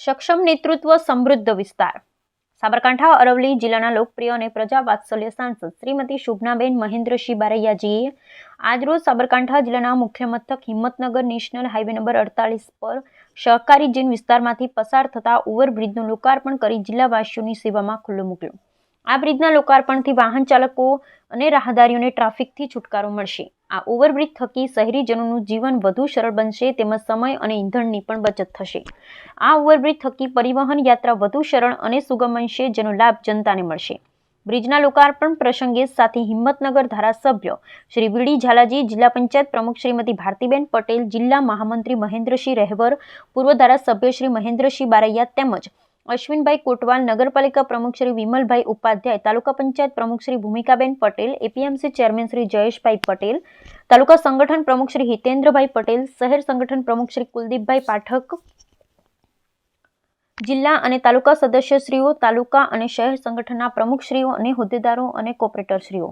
સક્ષમ નેતૃત્વ સમૃદ્ધ વિસ્તાર. સાબરકાંઠા અરવલી જિલ્લાના લોકપ્રિય અને પ્રજા વાત્સલ્ય સાંસદ શ્રીમતી શુભનાબેન મહેન્દ્રસિંહ બારૈયાજીએ આજરોજ સાબરકાંઠા જિલ્લાના મુખ્ય મથક હિંમતનગર નેશનલ હાઈવે નંબર અડતાલીસ પર સહકારી જૈન વિસ્તારમાંથી પસાર થતા ઓવરબ્રિજનું લોકાર્પણ કરી જિલ્લાવાસીઓની સેવામાં ખુલ્લો મૂક્યું. આ બ્રિજના લોકાર્પણથી વાહન ચાલકો અને રાહદારીઓને ટ્રાફિકથી છુટકારો મળશે. આ ઓવરબ્રિજ થકી શહેરીજનોનું જીવન વધુ સરળ બનશે તેમજ સમય અને ઈંધણની પણ બચત થશે. આ ઓવરબ્રિજ થકી પરિવહન યાત્રા વધુ સરળ અને સુગમ બનશે, જેનો લાભ જનતાને મળશે. બ્રિજના લોકાર્પણ પ્રસંગે સાથે હિંમતનગર ધારાસભ્ય શ્રી વીડી ઝાલાજી, જિલ્લા પંચાયત પ્રમુખ શ્રીમતી ભારતીબેન પટેલ, જિલ્લા મહામંત્રી મહેન્દ્રસિંહ રહેવર, પૂર્વ ધારાસભ્ય શ્રી મહેન્દ્રસિંહ બારૈયા તેમજ અશ્વિનભાઈ કોટવાલ, નગરપાલિકા પ્રમુખ શ્રી વિમલભાઈ ઉપાધ્યાય, તાલુકા પંચાયત પ્રમુખ શ્રી ભૂમિકાબેન પટેલ, એપીએમસી ચેરમેન શ્રી જયેશભાઈ પટેલ, તાલુકા સંગઠન પ્રમુખ શ્રી હિતેન્દ્રભાઈ પટેલ, શહેર સંગઠન પ્રમુખ શ્રી કુલદીપભાઈ પાઠક, જિલ્લા અને તાલુકા સદસ્યશ્રીઓ, તાલુકા અને શહેર સંગઠનના પ્રમુખશ્રીઓ અને હોદ્દેદારો અને કોર્પોરેટરશ્રીઓ